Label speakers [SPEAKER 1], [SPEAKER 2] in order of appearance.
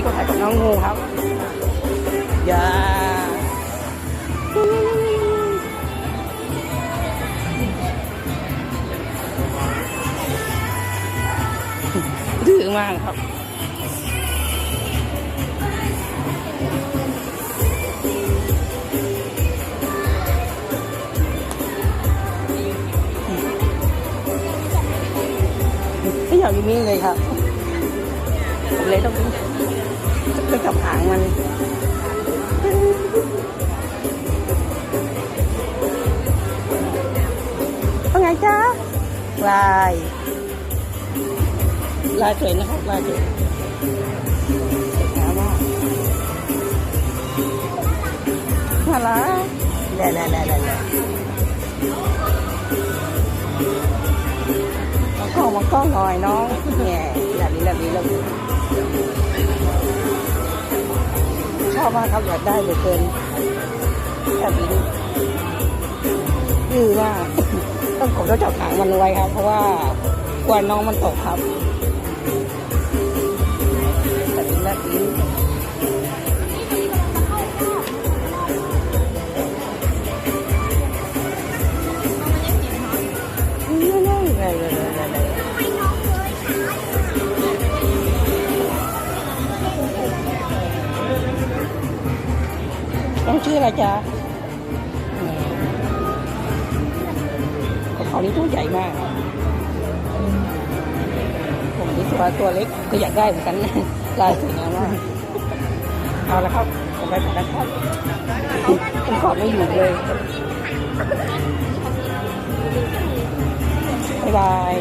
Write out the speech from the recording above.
[SPEAKER 1] นี้ก็ถ่ายกับน้องงูครับอย่าดื้อมากครับไม่อยากอยู่นิ่งเลยครับผม เลยต้องไปกับหางมันว่าไงจ๊ะลายลายสวยนะครับลายสวยสวมากน่ารักแล่แล่แล่แล่แล่มากล้องมากล้องหน่อยน้องแง่แบบนี้แบบนี้แบบนี้ ชอบมากครับอยากได้เหลือเกินแบบนี้คือว่าต้องผมต้องจับหางมันไว้ครับ เพราะว่ากลัวน้องมันตกครับแบบนี้แบบนี้นี่เลยเลยเลยเลยเลย ต้องชื่ออะไรจ๊ะเขานี่ตัวใหญ่มากผมนี่ตัวตัวเล็กก็อยากได้เหมือนกันลายสวยงามมาก เอาละครับผมไปก่อนนะครับผมขอไม่อยู่เลย บ๊ายบาย